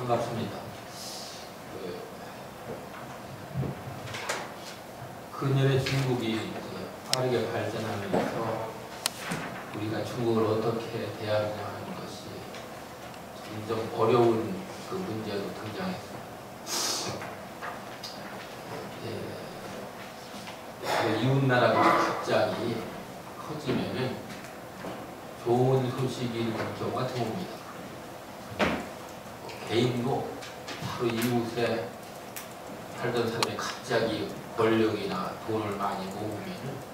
반갑습니다. 그, 근열의 중국이 빠르게 발전하면서 우리가 중국을 어떻게 대하느냐 하는 것이 점점 어려운 그 문제로 등장했습니다. 예, 그 이웃 나라가 갑자기 커지면은 좋은 소식일 경우가 드뭅니다. 개인도 바로 이웃에 살던 사람이 갑자기 권력이나 돈을 많이 모으면은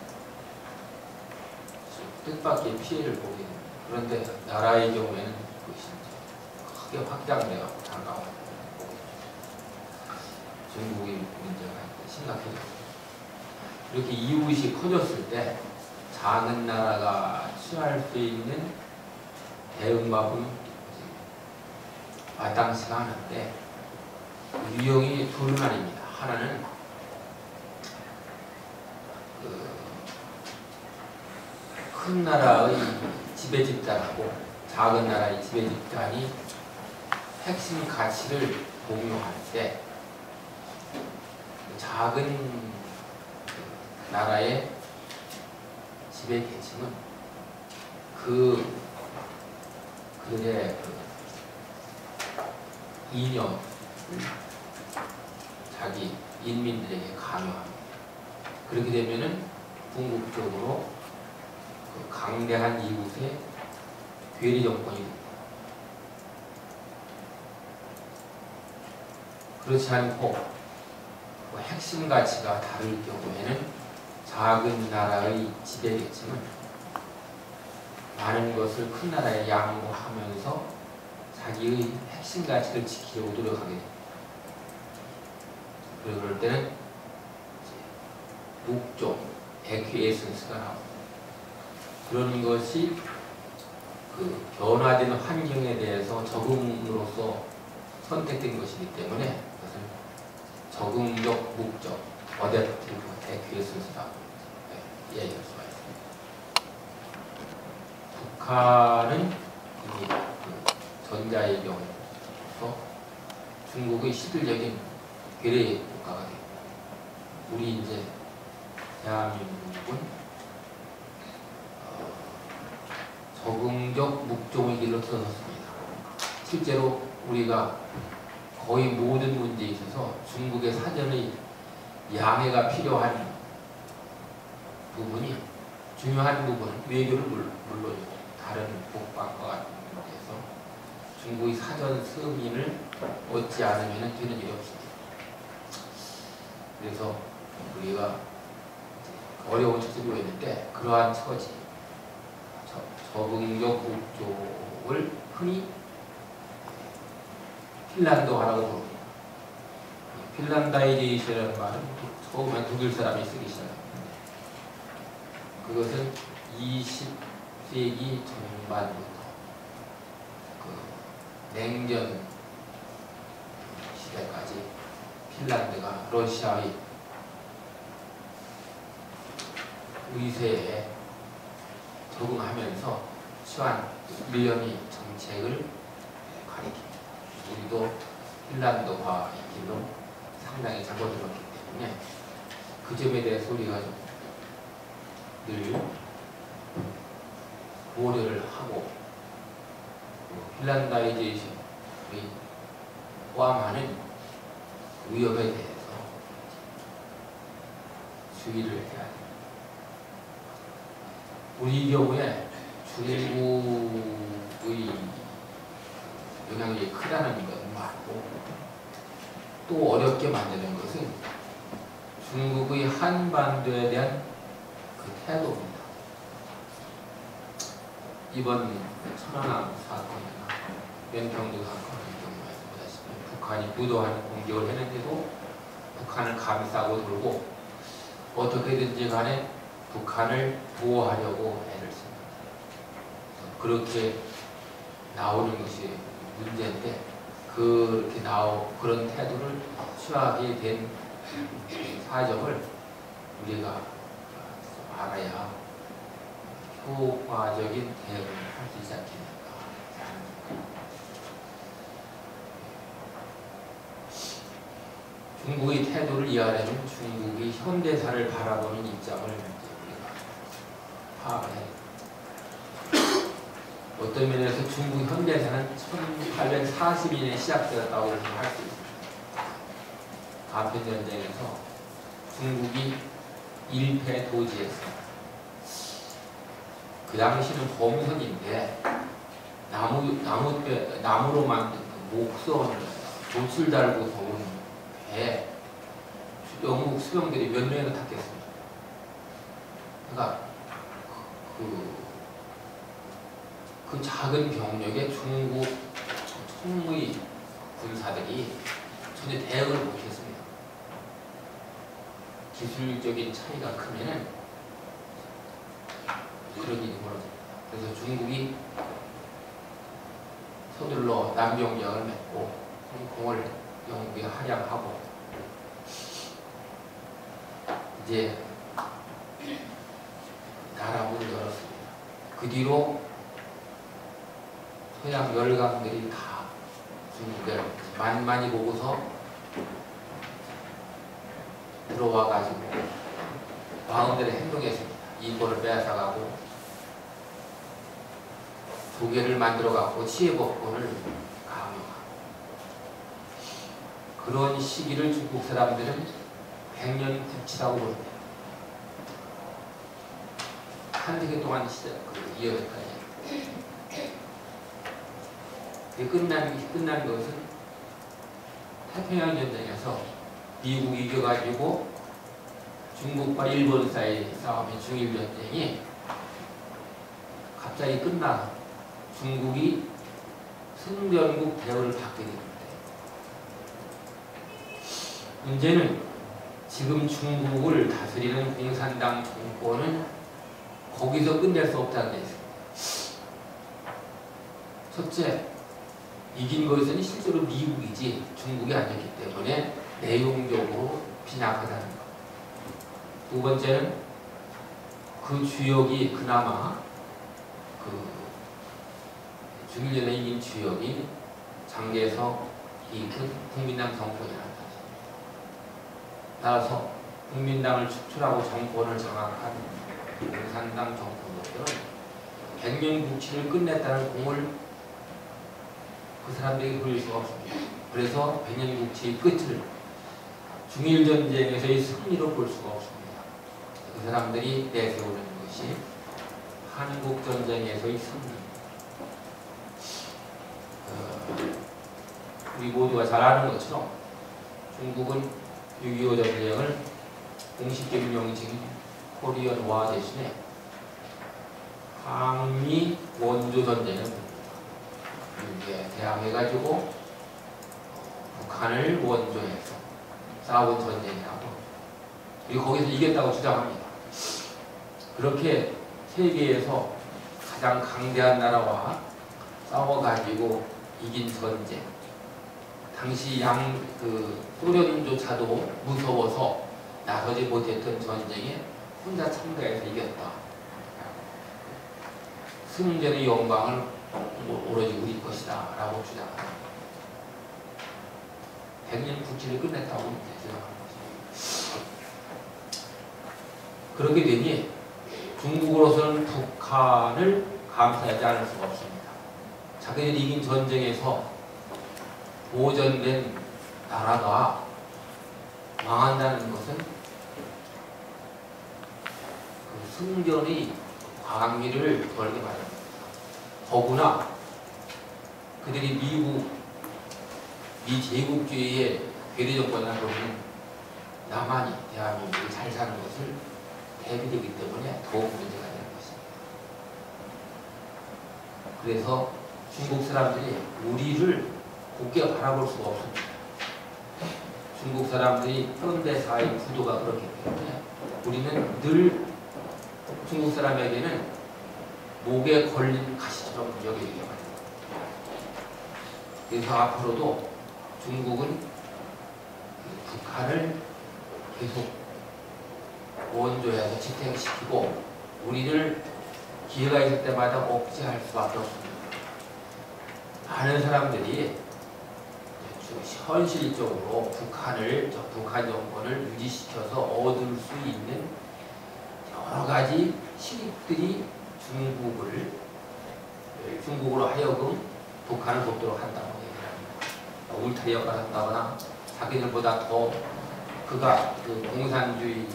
뜻밖의 피해를 보게 됩니다. 그런데 나라의 경우에는 그것이 크게 확장되어 다가오고 중국의 문제가 심각해졌습니다. 이렇게 이웃이 커졌을 때 작은 나라가 취할 수 있는 대응법은 마땅치가 않은데 유형이 둘만입니다. 하나는 그 큰 나라의 지배 집단하고 작은 나라의 지배 집단이 핵심 가치를 공유할 때 작은 나라의 지배 계층은 그 그들의 그 이념을 자기 인민들에게 강요합니다. 그렇게 되면은 궁극적으로 그 강대한 이웃의 괴리 정권이 됩니다. 그렇지 않고 뭐 핵심 가치가 다를 경우에는 작은 나라의 지배계층은 많은 것을 큰 나라에 양보하면서 자기의 핵심 가치를 지키려고 노력하게 됩니다. 그럴 때는 목적, 에퀴에센스가 나옵니다. 그런 것이 그 변화된 환경에 대해서 적응으로서 선택된 것이기 때문에 그것을 적응적 목적, 어댑티브 에퀴에센스라고 이야기할 수가 있습니다. 북한은 이미 전자의 경우서 중국의 실질적인 괴뢰 국가가 되고 우리 이제 대한민국은 어, 적응적 목적의 길로 들어섰습니다. 실제로 우리가 거의 모든 문제에 있어서 중국의 사전의 양해가 필요한 부분이 중요한 부분은 외교를 물론 다른 국방과 같은 사전 승인을 얻지 않으면 되는 일이 없습니다. 그래서 우리가 어려운 처지로 있는데 그러한 처지, 적응적 국조를 흔히 핀란드화라고 부릅니다. 핀란다이제이션이라는 말은 처음엔 독일 사람이 쓰기 시작했는데 그것은 20세기 전반부터 냉전 시대까지 핀란드가 러시아의 의세에 적응하면서 취한 일련의 정책을 가리킵니다. 우리도 핀란드화의 길로 상당히 접어들었기 때문에 그 점에 대해서 우리가 늘 고려를 하고 핀란다이제이션이 포함하는 위협에 대해서 주의를 해야. 우리 경우에 중국의 영향력이 크다는 것 말고 또 어렵게 만드는 것은 중국의 한반도에 대한 그 태도입니다. 이번 천안함 사건이나 연평도 사건의 경우에 보다시피 북한이 무도한 공격을 했는데도 북한을 감싸고 돌고 어떻게든지 간에 북한을 보호하려고 애를 씁니다. 그렇게 나오는 것이 문제인데 그렇게 나오 그런 태도를 취하게 된 사정을 우리가 알아야 효과적인 대응을 할수 있지 않겠는가. 중국의 태도를 이해하려면 중국이 현대사를 바라보는 입장을 우리가 파악을 돼요. 어떤 면에서 중국 현대사는 1842년에 시작되었다고 할 수 있습니다. 아편 전쟁에서 중국이 일패 도지했습니다. 그 당시는 범선인데 나무 나무 뼈 나무로 만든 그 목선을 노출 달고서 온 배에 영국 수병들이 몇 명이나 탔겠습니까? 그러니까 그, 그 작은 병력에 중국 총의 군사들이 전혀 대응을 못했습니다. 기술적인 차이가 크면은 그런 일이 벌어집니다. 그래서 중국이 서둘러 남병력을 맺고 홍콩을 영국에 할양하고 이제 나라 문을 열었습니다. 그 뒤로 서양 열강들이 다 중국에 만만히 보고서 들어와 가지고 마음대로 행동했습니다. 이권을 빼앗아가고 두 개를 만들어 갖고 시의 법권을 강요하고 그런 시기를 중국 사람들은 백년 국치라고 부릅니다. 한세개 동안 그 이어졌다니 끝난, 끝난 것은 태평양 전쟁에서 미국이 이겨가지고 중국과 일본 사이 싸움이 중일 전쟁이 갑자기 끝나고 중국이 승전국 대우를 받게 됩니다. 문제는 지금 중국을 다스리는 공산당 정권은 거기서 끝낼 수 없다는 데 있습니다. 첫째, 이긴 것은 실제로 미국이지 중국이 아니었기 때문에 내용적으로 빈약하다는 것. 두 번째는 그 주역이 그나마 그 중일전에 이긴 주역이 장례에서 이 국민당 정권이라는 거죠. 따라서 국민당을 축출하고 정권을 장악한 공산당 정권들은 백년 국치를 끝냈다는 공을 그 사람들에게 보일 수가 없습니다. 그래서 백년 국치의 끝을 중일전쟁에서의 승리로 볼 수가 없습니다. 그 사람들이 내세우는 것이 한국전쟁에서의 승리. 우리 모두가 잘 아는 것처럼 중국은 6.25 전쟁을 공식적인 명칭인 코리언 와 대신에 항미 원조 전쟁을 이제 대항해가지고 북한을 원조해서 싸운 전쟁이라고 그리고 거기서 이겼다고 주장합니다. 그렇게 세계에서 가장 강대한 나라와 싸워가지고 이긴 전쟁. 당시 양그 소련조차도 무서워서 나서지 못했던 전쟁에 혼자 참가해서 이겼다. 승전의 영광을 오로지 우리 것이다 라고 주장합니다. 백년 국치를 끝냈다고 주장합니다. 그렇게 되니 중국으로서는 북한을 감사하지 않을 수가 없습니다. 자기들이 이긴 전쟁에서 보전된 나라가 망한다는 것은 그 승전의 광의를 걸게 말합니다. 더구나 그들이 미국, 미제국주의의 괴뢰정권이라는 것은 남한이 대한민국이 잘 사는 것을 대비되기 때문에 더욱 문제가 되는 것입니다. 그래서 중국 사람들이 우리를 곱게 바라볼 수가 없습니다. 중국 사람들이 현대사의 구도가 그렇기 때문에 우리는 늘 중국 사람에게는 목에 걸린 가시처럼 여기게 됩니다. 그래서 앞으로도 중국은 북한을 계속 원조해서 지탱시키고 우리를 기회가 있을 때마다 억제할 수밖에 없습니다. 많은 사람들이 현실적으로 북한을 저 북한 정권을 유지시켜서 얻을 수 있는 여러 가지 실익들이 중국을 중국으로 하여금 북한을 돕도록 한다고 얘기를 합니다. 울타리 역할을 한다거나 자기들보다 더 그가 그 공산주의가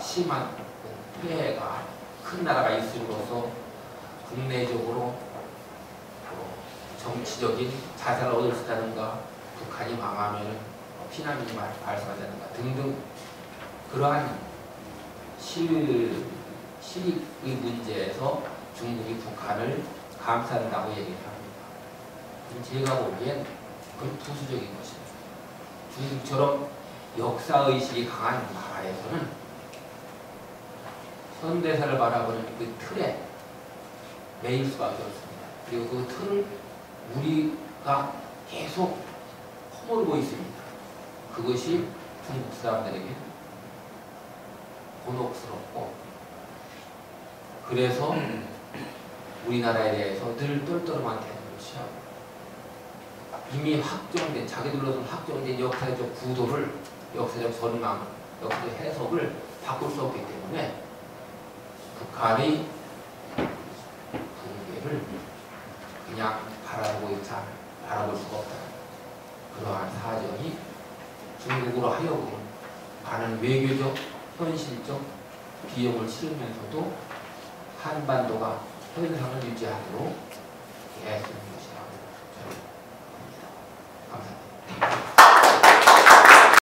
심한 그 폐해가 큰 나라가 있음으로써 국내적으로 뭐 정치적인 자살을 얻을 수 있다든가 북한이 망하면 피난민이 발- 발생한다든가 등등 그러한 실, 실익의 문제에서 중국이 북한을 감싼다고 얘기를 합니다. 제가 보기엔 그건 투수적인 것입니다. 중국처럼 역사의식이 강한 나라에서는 현대사를 바라보는 그 틀에 매일 수밖에 없습니다. 그리고 그 틀을 우리가 계속 허물고 있습니다. 그것이 중국 사람들에게 곤혹스럽고 그래서 우리나라에 대해서 늘 똘똘한 태도를 취하고 이미 확정된 자기들로서 확정된 역사적 구도를 역사적 전망, 역사적 해석을 바꿀 수 없기 때문에 북한의 붕괴를 그냥 바라보고 있자 바라볼 수가 없다. 그러한 사정이 중국으로 하여금 많은 외교적, 현실적 비용을 치르면서도 한반도가 현상을 유지하도록 계속